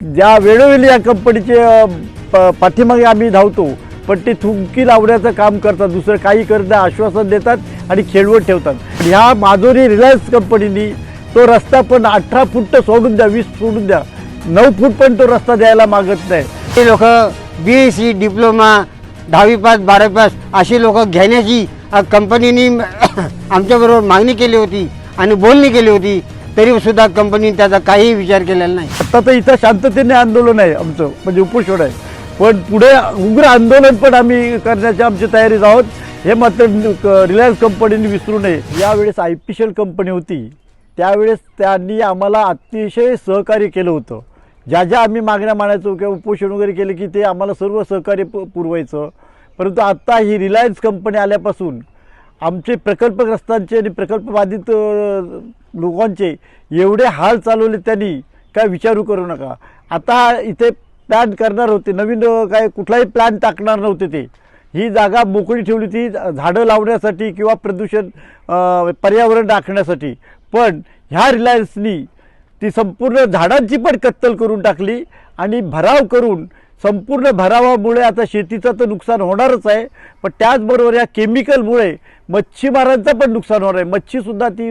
ज्या वेळोवेळी या कंपनीचे प- पाठीमागे आम्ही धावतो पण ते थुंकी लावण्याचं काम करतात दुसरं काही करत आश्वासन देतात आणि खेळवत ठेवतात. ह्या माधुरी रिलायन्स कंपनीनी तो रस्ता पण अठरा फूट तर सोडून द्या वीस सोडून द्या नऊ फूट पण तो रस्ता द्यायला मागत नाही. ते लोक बी एस सी डिप्लोमा दहावी पास बारावी पास अशी लोक घेण्याची कंपनीनी कंपनीने आमच्याबरोबर मागणी केली होती आणि बोलणी केली होती. तरी सुद्धा कंपनीने त्याचा काहीही विचार केलेला नाही. आता तर इथं शांततेने आंदोलन आहे आमचं म्हणजे उपोषण आहे. पण पुढे उग्र आंदोलन पण आम्ही करण्याची आमची तयारीत आहोत. हे मात्र रिलायन्स कंपनीने विसरू नये. यावेळेस आय पी एल कंपनी होती. त्यावेळेस त्यांनी आम्हाला अतिशय सहकार्य केलं होतं. ज्या ज्या आम्ही मागण्या मानायचो किंवा उपोषण वगैरे केले की ते आम्हाला सर्व सहकार्य प पुरवायचं. परंतु आत्ता ही रिलायन्स कंपनी आल्यापासून आमचे प्रकल्पग्रस्तांचे आणि प्रकल्पबाधित लोकांचे एवढे हाल चालवले त्यांनी काय विचारू करू नका. आता इथे प्लॅन करणार होते नवीन काय कुठलाही प्लॅन टाकणार नव्हते ते. ही जागा मोकळी ठेवली ती झाडं लावण्यासाठी किंवा प्रदूषण पर्यावरण राखण्यासाठी. पण ह्या रिलायन्सनी ती संपूर्ण झाडांची पण कत्तल करून टाकली आणि भराव करून संपूर्ण भरावामुळे आता शेतीचं तर नुकसान होणारच आहे. पण त्याचबरोबर या केमिकलमुळे मच्छीमारांचं पण नुकसान होणार आहे. मच्छीसुद्धा ती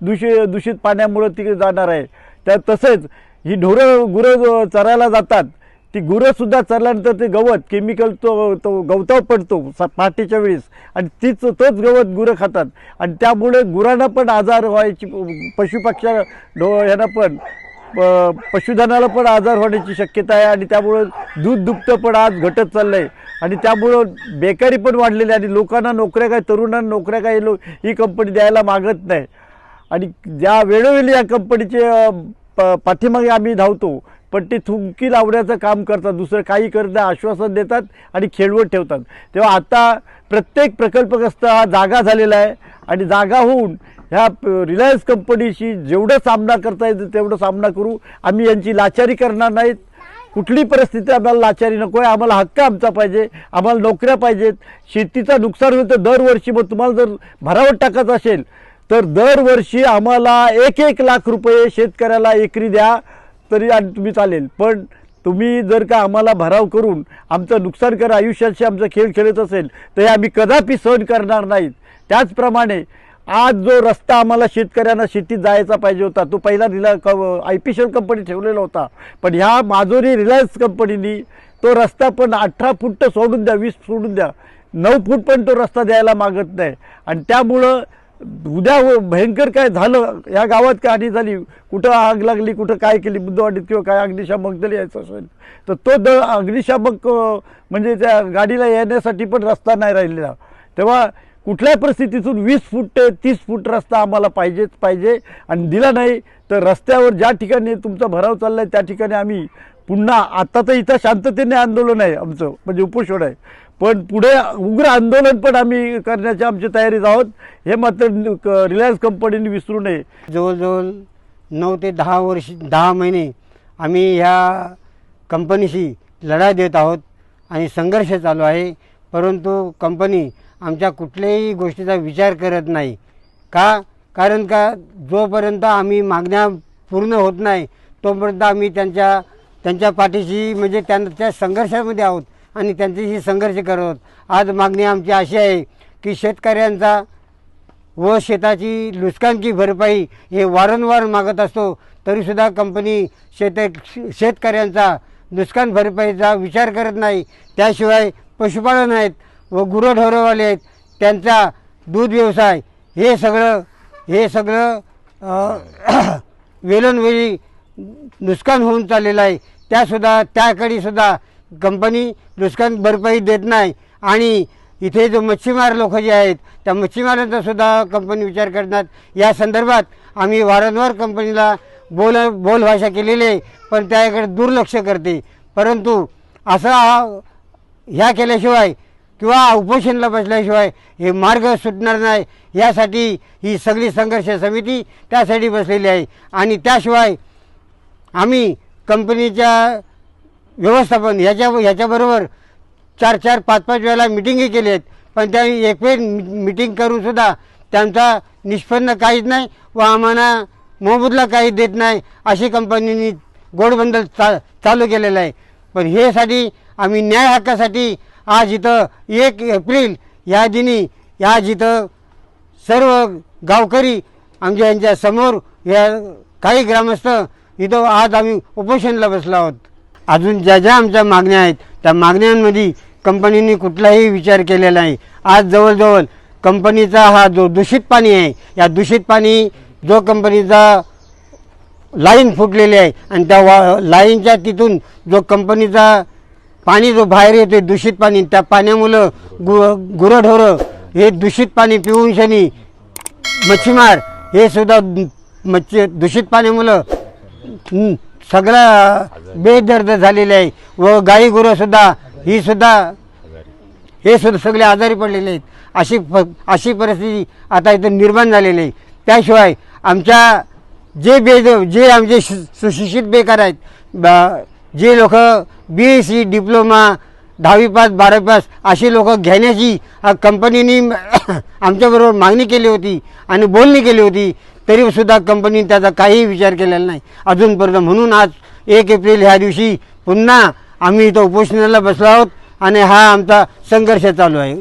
दुषी दूषित पाण्यामुळं ती जाणार आहे. त्या तसेच ही ढोरं गुरं चरायला जातात ती गुरंसुद्धा चरल्यानंतर ते गवत केमिकल तो तो गवतावर पडतो स- पहाटेच्या वेळेस. आणि तीच तोच गवत गुरं खातात. आणि त्यामुळे गुरांना पण आजार व्हायची पशुपक्षा ढो यांना पण. प- पशुधनाला पण आजार होण्याची शक्यता आहे आणि त्यामुळं दूध दुभतं पण आज घटत चाललं आहे आणि त्यामुळं बेकारी पण वाढलेली आहे आणि लोकांना नोकऱ्या काय तरुणांना नोकऱ्या काय लो ही कंपनी द्यायला मागत नाही. आणि ज्या वेळोवेळी या कंपनीचे प- पाठीमागे आम्ही धावतो पण ते थुंकी लावण्याचं काम करतात. दुसरं काही करता आश्वासन देतात आणि खेळवत ठेवतात. तेव्हा आता प्रत्येक प्रकल्पग्रस्त हा जागा झालेला आहे आणि जागा होऊन ह्या रिलायन्स कंपनीशी जेवढं सामना करता येतं तेवढं सामना करू. आम्ही यांची लाचारी करणार नाहीत. कुठली परिस्थिती आम्हाला लाचारी नको आहे. आम्हाला हक्क आमचा पाहिजे. आम्हाला नोकऱ्या पाहिजेत. शेतीचं नुकसान होईल तर दरवर्षी मग तुम्हाला जर भरावट टाकायचं असेल तर दरवर्षी आम्हाला एक एक लाख रुपये शेतकऱ्याला एकरी द्या तरी आणि तुम्ही चालेल. पण तुम्ही जर का आम्हाला भराव करून आमचं नुकसान करा आयुष्याशी आमचा खेळ खेळत असेल तर हे आम्ही कदापि सहन करणार नाहीत. त्याचप्रमाणे आज जो रस्ता आम्हाला शेतकऱ्यांना शेतीत जायचा पाहिजे होता तो पहिला रिला क आय पी एल कंपनी ठेवलेला होता. पण ह्या माजोरी रिलायन्स कंपनीनी तो रस्ता पण अठरा फूट तर सोडून द्या वीस सोडून द्या. नऊ फूट पण तो रस्ता द्यायला मागत नाही. आणि त्यामुळं उद्या व- भयंकर काय झालं या गावात काय हानी झाली कुठं आग लागली कुठं काय केली बुद्धवाडीत किंवा काय अग्निशामक दल यायचं असेल तर तो द अग्निशामक म्हणजे त्या गाडीला येण्यासाठी पण रस्ता नाही राहिलेला. तेव्हा कुठल्याही परिस्थितीतून वीस फूट ते तीस फूट रस्ता आम्हाला पाहिजेच पाहिजे आणि दिला नाही तर रस्त्यावर ज्या ठिकाणी तुमचा भराव चालला आहे त्या ठिकाणी आम्ही पुन्हा आता तर इथं शांततेने आंदोलन आहे आमचं म्हणजे उपोषण आहे. पण पुढे उग्र आंदोलन पण आम्ही करण्याची आमची तयारीत आहोत. हे मात्र रिलायन्स कंपनीने विसरू नये. जवळजवळ नऊ ते दहा वर्ष दहा महिने आम्ही ह्या कंपनीशी लढा देत आहोत आणि संघर्ष चालू आहे. परंतु कंपनी आमच्या कुठल्याही गोष्टीचा विचार करत नाही. का? कारण का? जोपर्यंत आम्ही मागण्या पूर्ण होत नाही तोपर्यंत आम्ही त्यांच्या त्यांच्या पाठीशी म्हणजे त्यांच्या संघर्षामध्ये आहोत आणि त्यांच्याशी संघर्ष करत आहोत. आज मागणी आमची अशी आहे की शेतकऱ्यांचा व शेताची नुकसानची भरपाई हे वारंवार मागत असतो तरीसुद्धा कंपनी शेत शेतकऱ्यांचा नुकसान भरपाईचा विचार करत नाही. त्याशिवाय पशुपालन आहेत व गुरंढोरंवाले आहेत. त्यांचा दूध व्यवसाय हे सगळं हे सगळं अ, वेळोनवेळी नुकसान होऊन चाललेलं आहे. त्यासुद्धा त्याकडे सुद्धा कंपनी नुकसान भरपाई देत नाही. आणि इथे जो मच्छीमार लोक जे आहेत त्या मच्छीमारांचा सुद्धा कंपनी विचार करतात. या संदर्भात आम्ही वारंवार कंपनीला बोल बोलभाषा केलेली आहे पण त्याकडे दुर्लक्ष करते. परंतु असा ह्या केल्याशिवाय किंवा उपोषणला बसल्याशिवाय हे मार्ग सुटणार नाही यासाठी ही सगळी संघर्ष समिती त्यासाठी बसलेली आहे. आणि त्याशिवाय आम्ही कंपनीच्या व्यवस्थापन ह्याच्या ह्याच्याबरोबर चार चार पाच पाच वेळेला मिटिंगही केली आहेत. पण त्या एक वेळ मिटिंग करूनसुद्धा त्यांचा निष्पन्न काहीच नाही व आम्हाला मोबदला काही देत नाही अशी कंपनीनी गोडबंदल चा चालू केलेला आहे. पण हेसाठी आम्ही न्याय हक्कासाठी आज इथं एक एप्रिल या दिनी या जिथं सर्व गावकरी आमच्या यांच्या समोर या काही ग्रामस्थ इथं आज आम्ही उपोषणला बसलो आहोत. अजून ज्या ज्या आमच्या मागण्या आहेत त्या मागण्यांमध्ये कंपनीने कुठलाही विचार केलेला नाही. आज जवळजवळ कंपनीचा हा जो दूषित पाणी आहे या दूषित पाणी जो कंपनीचा लाईन फुटलेली आहे आणि त्या वा लाईनच्या तिथून जो कंपनीचा पाणी जो बाहेर येते दूषित पाणी त्या पाण्यामुळं गु गुरंढोरं हे दूषित पाणी पिऊन शनी मच्छीमार हे सुद्धा मच्छी दूषित पाण्यामुळं सगळा बेदर्द झालेले आहे. व गाई गुरंसुद्धा ही सुद्धा हे सुद्धा सगळे आजारी पडलेले आहेत. अशी प अशी परिस्थिती आता इथं निर्माण झालेली आहे. त्याशिवाय आमच्या जे बेद जे आमचे सुशिक्षित बेकार आहेत जे लोक बी एस सी डिप्लोमा दहावी पास बारावी पास अशी लोक घेण्याची कंपनीने आमच्याबरोबर मागणी केली होती आणि बोलणी केली होती तरीसुद्धा कंपनीने त्याचा काहीही विचार केलेला नाही. अजूनपर्यंत म्हणून आज एक एप्रिल ह्या दिवशी पुन्हा आम्ही इथं उपोषणाला बसलो आहोत आणि हा आमचा संघर्ष चालू आहे.